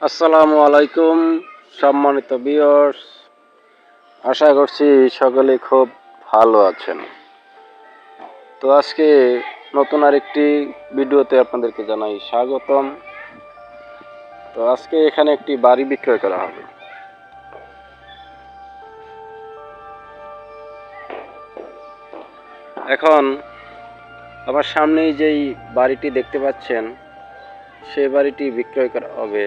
আসসালামু আলাইকুম, সম্মানিত বিয়র্স আশা করছি সকলে খুব ভালো আছেন। তো আজকে নতুন আরেকটি ভিডিওতে আপনাদেরকে জানাই স্বাগতম। তো আজকে এখানে একটি বাড়ি বিক্রয় করা হবে। এখন আমার সামনেই যেই বাড়িটি দেখতে পাচ্ছেন সেই বাড়িটি বিক্রয় করা হবে।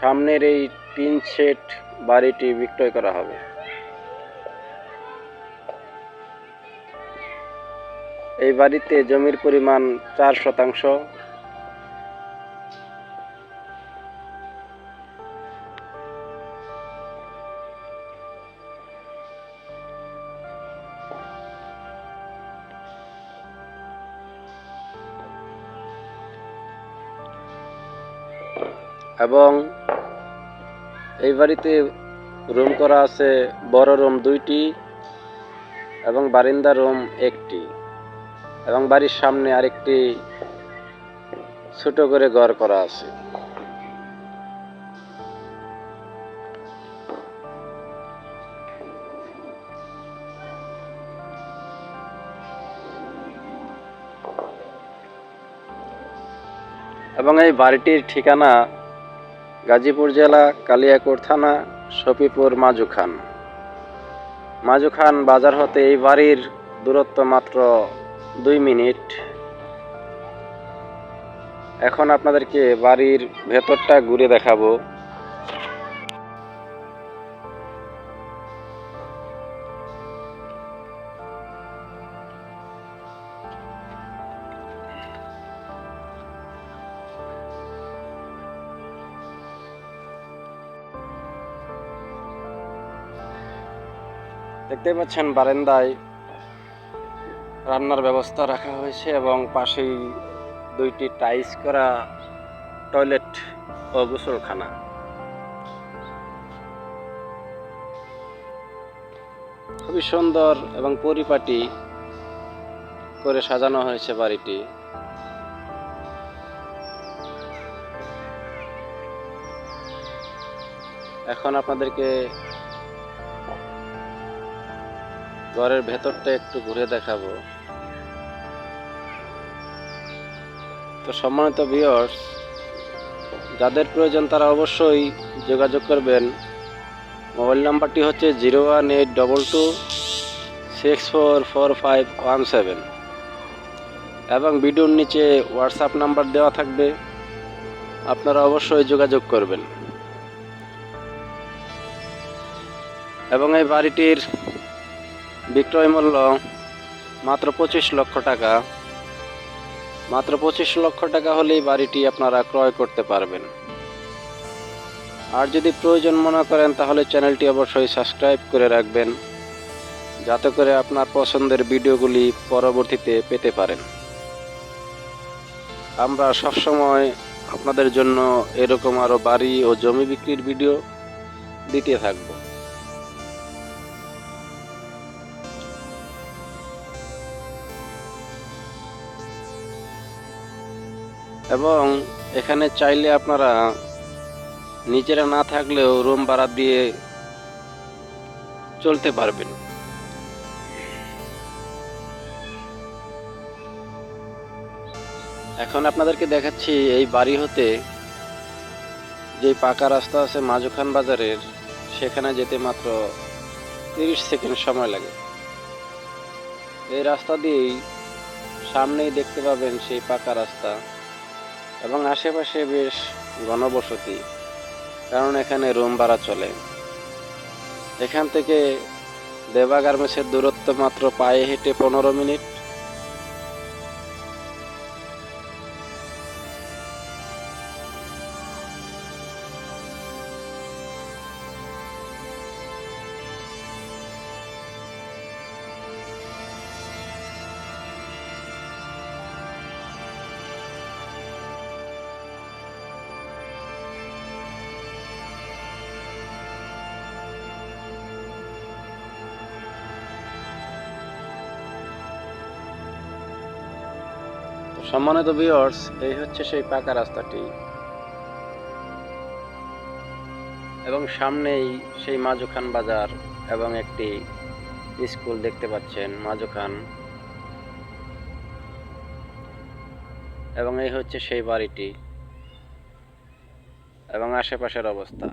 সামনের এই টিন সেট বাড়িটি বিক্রয় করা হবে। এই বাড়িতে জমির পরিমাণ চার শতাংশ। এবং এই বাড়িতে রুম করা আছে, বড় রুম দুইটি এবং বারিন্দা রুম একটি এবং বাড়ির সামনে আরেকটি ছোট করে ঘর করা আছে। এবং এই বাড়িটির ঠিকানা গাজীপুর জেলা, কালিয়াকোট থানা, সফিপুর মাজুখান। মাজুখান বাজার হতে এই বাড়ির দূরত্ব মাত্র দুই মিনিট। এখন আপনাদেরকে বাড়ির ভেতরটা ঘুরে দেখাবো। দেখতে পাচ্ছেন, বারান্দায় রান্নার ব্যবস্থা রাখা হয়েছে এবং পাশেই দুইটি টাইস করা টয়লেট ও গোসলখানা। খুবই সুন্দর এবং পরিপাটি করে সাজানো হয়েছে বাড়িটি। এখন আপনাদেরকে ঘরের ভেতরটা একটু ঘুরে দেখাবো। তো সম্মানিত ভিউয়ার্স যাদের প্রয়োজন তারা অবশ্যই যোগাযোগ করবেন। মোবাইল নাম্বারটি হচ্ছে zero one eight double two six four four five one seven. এবং ভিডিওর নিচে হোয়াটসঅ্যাপ নাম্বার দেওয়া থাকবে। আপনারা অবশ্যই যোগাযোগ করবেন। এবং এই বাড়িটির বিক্রয় মূল্য মাত্র পঁচিশ লক্ষ টাকা। মাত্র পঁচিশ লক্ষ টাকা হলেই বাড়িটি আপনারা ক্রয় করতে পারবেন। আর যদি প্রয়োজন মনে করেন, তাহলে চ্যানেলটি অবশ্যই সাবস্ক্রাইব করে রাখবেন, যাতে করে আপনার পছন্দের ভিডিওগুলি পরবর্তীতে পেতে পারেন। আমরা সবসময় আপনাদের জন্য এরকম আরও বাড়ি ও জমি বিক্রির ভিডিও দিতে থাকব। এবং এখানে চাইলে আপনারা নিজেরা না থাকলেও রুম ভাড়া দিয়ে চলতে পারবেন। এখন আপনাদেরকে দেখাচ্ছি এই বাড়ি হতে যে পাকা রাস্তা আছে মাজুখান বাজারের, সেখানে যেতে মাত্র তিরিশ সেকেন্ড সময় লাগে। এই রাস্তা দিয়েই সামনেই দেখতে পাবেন সেই পাকা রাস্তা। এবং আশেপাশে বেশ ঘনবসতি, কারণ এখানে রুম ভাড়া চলে। এখান থেকে দেবা গার্মেন্টসের দূরত্ব মাত্র পায়ে হেঁটে পনেরো মিনিট। সম্মানিত ভিউয়ার্স এই হচ্ছে সেই পাকা রাস্তাটি। এবং সামনেই সেই মাজুখান বাজার এবং একটি স্কুল দেখতে পাচ্ছেন মাজুখান এবং এই হচ্ছে সেই বাড়িটি। এবং আশেপাশের অবস্থা।